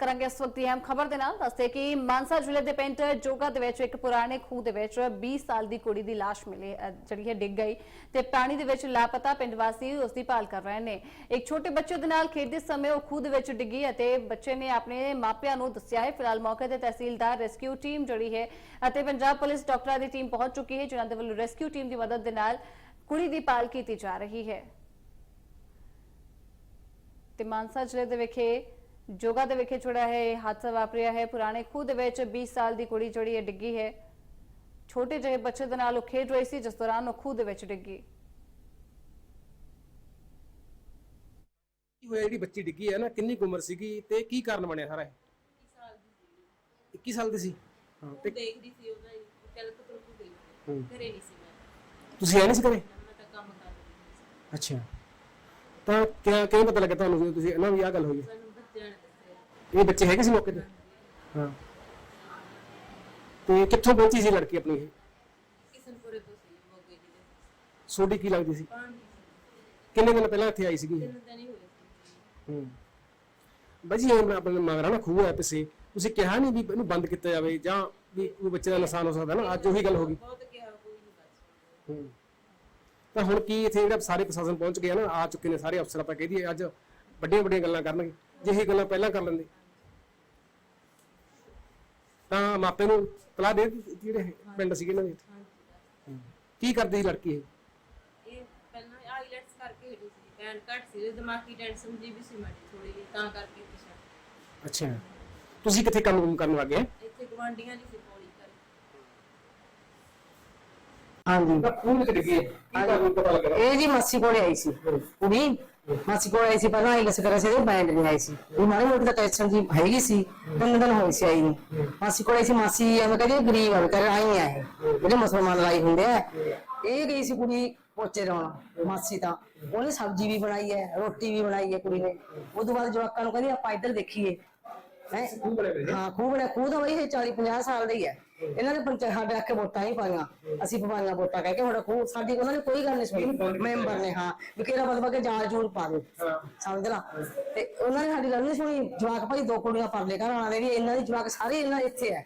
ਕਰਾਂਗੇ ਇਸ ਵਕਤ ਦੀ ਅਹਿਮ ਖਬਰ ਦੇ ਨਾਲ। ਦੱਸਦੇ ਕਿ ਮਾਨਸਾ ਜ਼ਿਲ੍ਹੇ ਦੇ ਪਿੰਡ ਜੋਗਾ ਦੇ ਵਿੱਚ ਇੱਕ ਪੁਰਾਣੇ ਖੂਹ ਦੇ ਵਿੱਚ 20 ਸਾਲ ਦੀ ਕੁੜੀ ਦੀ ਲਾਸ਼ ਮਿਲੀ ਜਿਹੜੀ ਹੈ ਡਿੱਗ ਗਈ ਤੇ ਪਾਣੀ ਦੇ ਵਿੱਚ ਲਾਪਤਾ ਪਿੰਡ ਵਾਸੀ ਉਸ ਦੀ ਭਾਲ ਕਰ ਰਹੇ ਨੇ। ਇੱਕ ਛੋਟੇ ਬੱਚੇ ਦੇ ਨਾਲ ਖੇਡਦੇ ਸਮੇਂ ਉਹ ਖੂਹ ਦੇ ਵਿੱਚ ਡਿੱਗੀ ਅਤੇ ਬੱਚੇ ਨੇ ਆਪਣੇ ਮਾਪਿਆਂ ਨੂੰ ਦੱਸਿਆ ਹੈ। ਫਿਲਹਾਲ ਮੌਕੇ ਤੇ ਤਹਿਸੀਲਦਾਰ ਰੈਸਕਿਊ ਟੀਮ ਜਿਹੜੀ ਹੈ ਅਤੇ ਪੰਜਾਬ ਪੁਲਿਸ ਡਾਕਟਰਾਂ ਦੀ ਟੀਮ ਪਹੁੰਚ ਚੁੱਕੀ ਹੈ, ਜਿਨ੍ਹਾਂ ਦੇ ਵੱਲੋਂ ਰੈਸਕਿਊ ਟੀਮ ਦੀ ਮਦਦ ਦੇ ਨਾਲ ਕੁੜੀ ਦੀ ਭਾਲ ਕੀਤੀ ਜਾ ਰਹੀ ਹੈ। ਤੇ ਮਾਨਸਾ ਜ਼ਿਲ੍ਹੇ ਦੇ ਵਿਖੇ ਜੋਗਾ ਦੇ ਵਿਖੇ ਛੋੜਾ ਹੈ ਇਹ ਹਾਦਸਾ ਵਾਪਰਿਆ ਹੈ। ਪੁਰਾਣੇ ਖੂਹ ਦੇ ਵਿੱਚ 20 ਸਾਲ ਦੀ ਕੁੜੀ ਜਿਹੜੀ ਹੈ ਡਿੱਗੀ ਹੈ। ਛੋਟੇ ਜਿਹੇ ਬੱਚੇ ਦੇ ਨਾਲ ਉਹ ਖੇਡ ਰਹੀ ਸੀ ਜਿਸ ਦੌਰਾਨ ਉਹ ਖੂਹ ਦੇ ਵਿੱਚ ਡਿੱਗੀ। ਹੋਇਆ? ਜਿਹੜੀ ਬੱਚੀ ਡਿੱਗੀ ਹੈ ਨਾ ਕਿੰਨੀ ਕੁ ਉਮਰ ਸੀਗੀ ਤੇ ਕੀ ਕਾਰਨ ਬਣਿਆ ਸਾਰਾ ਇਹ? 21 ਸਾਲ ਦੀ ਸੀ। ਹਾਂ ਤੇ ਦੇਖਦੀ ਸੀ ਉਹਦਾ ਹੀ ਚੱਲ ਤੁਰ ਕੇ ਗਈ ਹੂੰ। ਘਰੇ ਨਹੀਂ ਸੀ ਮੈਂ। ਤੁਸੀਂ ਆਏ ਨਹੀਂ ਸੀ ਘਰੇ? ਮੈਂ ਤਾਂ ਕੰਮ ਕਰ ਰਹੀ ਸੀ। ਅੱਛਾ। ਤਾਂ ਕਿਆ ਕਿਵੇਂ ਪਤਾ ਲੱਗਾ ਤੁਹਾਨੂੰ ਤੁਸੀਂ ਇਹਨਾਂ ਵੀ ਆਹ ਗੱਲ ਹੋਈ ਹੈ? ਸਾਨੂੰ ਨੇ ਇਹ ਬੱਚੇ ਹੈਗੇ ਸੀ ਮੌਕੇ ਤੇ? ਹਾਂ। ਤੇ ਕਿੱਥੋਂ ਪਹੁੰਚੀ ਸੀ ਲੜਕੀ ਆਪਣੀ ਇਹ? ਕਿਸਨਪੁਰੇ ਤੋਂ ਸੀ ਮੋਗੇ ਜੀ ਦੇ ਸੋਡੀ ਕੀ ਲੱਗਦੀ ਸੀ? ਪਾਣੀ ਕਿੰਨੇ ਦਿਨ ਪਹਿਲਾਂ ਇੱਥੇ ਆਈ ਸੀਗੀ ਇਹ? ਤਿੰਨ ਦਿਨ ਹੀ ਹੋਏ ਸੀ। ਹੂੰ। ਬਾਜੀ ਇਹ ਮੈਂ ਆਪਣੇ ਮਗਰ ਨਾ ਖੂਹ ਹੈ ਪਿੱਛੇ। ਤੁਸੀਂ ਕਿਹਾ ਨਹੀਂ ਵੀ ਇਹਨੂੰ ਬੰਦ ਕੀਤਾ ਜਾਵੇ ਜਾਂ ਵੀ ਕੋਈ ਬੱਚੇ ਦਾ ਨੁਕਸਾਨ ਹੋ ਸਕਦਾ ਨਾ? ਅੱਜ ਉਹੀ ਗੱਲ ਹੋ ਗਈ। ਬਹੁਤ ਕਿਹਾ ਕੋਈ ਨਹੀਂ ਬਸ ਹੂੰ। ਤਾਂ ਹੁਣ ਕੀ ਇੱਥੇ ਜਿਹੜਾ ਸਾਰੇ ਪ੍ਰਸ਼ਾਸਨ ਪਹੁੰਚ ਗਿਆ ਨਾ ਆ ਚੁੱਕੇ ਨੇ ਸਾਰੇ ਅਫਸਰ ਆਪਾਂ ਕਹਿ ਦਈਏ ਅੱਜ ਵੱਡੀਆਂ ਵੱਡੀਆਂ ਗੱਲਾਂ ਕਰਨਗੇ। ਜੇ ਇਹ ਗੱਲਾਂ ਪਹਿਲਾਂ ਕਰ ਲੈਂਦੇ। ਤਾਂ ਮਾਪੇ ਨੂੰ ਤਲਾ ਦੇ ਦਿੱਤੀ ਜਿਹੜੇ ਪਿੰਡ ਸੀਗੇ ਇਹਨਾਂ ਦੇ ਇੱਥੇ। ਕੀ ਕਰਦੀ ਸੀ ਲੜਕੀ ਇਹ? ਇਹ ਪਹਿਲਾਂ ਆਈਲੈਟਸ ਕਰਕੇ ਹਟੀ ਸੀ ਟੈਨ ਘੱਟ ਸੀ ਦਿਮਾਗੀ ਟੈਨਸ਼ਨ ਜੀ ਵੀ ਸੀ ਮਾੜੀ ਥੋੜੀ ਜਿਹੀ ਤਾਂ ਕਰਕੇ ਪਿਛਾ ਅੱਛਾ। ਤੁਸੀਂ ਕਿੱਥੇ ਕੰਮ ਕੁਮ ਕਰਨ ਲੱਗੇ ਇੱਥੇ ਗਵਾਂਡੀਆਂ ਦੀ ਸੀ ਪੌੜੀ ਕਰ ਹਾਂਜੀ। ਤਾਂ ਖੂਨ ਚ ਡਿੱਗੀ ਕੀ ਤੁਹਾਨੂੰ ਪਤਾ ਲੱਗਾ ਇਹ ਜੀ ਮਾਸੀ ਕੋਲੇ ਆਈ ਸੀ। ਕੁੜੀ ਮਾਸੀ ਕੋਲੇ ਆਈ ਸੀ ਪਹਿਲਾਂ ਆਈਲੈਸ ਕਰਿਆ ਸੀ ਤੇ ਬੈਂਡ ਨਹੀਂ ਆਈ ਸੀ ਇਹ ਮਾੜੀ ਮੋਟੀ ਦਾ ਟੈਨਸ਼ਨ ਜੀ ਹੈਗੀ ਸੀ ਤਿੰਨ ਦਿਨ ਹੋਏ ਸੀ ਆਈ ਨੂੰ ਮਾਸੀ ਕੋਲੇ ਆਈ ਸੀ ਮਾਸੀ ਐਵੇਂ ਕਹਿੰਦੀ ਗਰੀਬ ਆ ਕਰ ਆਈ ਆ ਇਹ ਜਿਹੜੇ ਮੁਸਲਮਾਨ ਲਾਈ ਹੁੰਦੇ ਆ ਇਹ ਗਈ ਸੀ ਕੁੜੀ ਪੋਚੇ ਲਾਉਣ ਮਾਸੀ ਤਾਂ ਉਹਨੇ ਸਬਜ਼ੀ ਵੀ ਬਣਾਈ ਹੈ ਰੋਟੀ ਵੀ ਬਣਾਈ ਹੈ ਕੁੜੀ ਨੇ ਉਹ ਤੋਂ ਬਾਅਦ ਜਵਾਕਾਂ ਨੂੰ ਕਹਿੰਦੀ ਆਪਾਂ ਇੱਧਰ ਦੇਖੀਏ ਹੈਂ ਹਾਂ ਖੂਹ ਬਣਿਆ ਖੂਹ ਤਾਂ ਬਈ ਇਹ 40 50 ਸਾਲ ਦਾ ਹੀ ਹੈ ਇਹਨਾਂ ਨੇ ਪੰਚਾਇਤ ਸਾਡੇ ਆਖੇ ਵੋਟਾਂ ਹੀ ਪਾਈਆਂ। ਅਸੀਂ ਪਵਾਈਆਂ ਵੋਟਾਂ ਕਹਿ ਕੇ ਸਾਡਾ ਖੂਹ ਸਾਡੀ ਉਹਨਾਂ ਨੇ ਕੋਈ ਗੱਲ ਨਹੀਂ ਸੁਣੀ। ਮੈਂਬਰ ਨੇ ਹਾਂ ਵੀ ਕਿਹੜਾ ਬਦਲ ਕੇ ਜਾਂਚ ਜੂਰ ਪਾ ਦੇ। ਸਮਝ ਲਾ? ਤੇ ਉਹਨਾਂ ਨੇ ਸਾਡੀ ਗੱਲ ਨਹੀਂ ਸੁਣੀ। ਜਵਾਕ ਭਾਈ ਦੋ ਕੁੜੀਆਂ ਪਰਲੇ ਘਰ ਵਾਲੇ ਵੀ ਇਹਨਾਂ ਦੀ ਜਵਾਕ ਸਾਰੇ ਇਹਨਾਂ ਇੱਥੇ ਹੈ।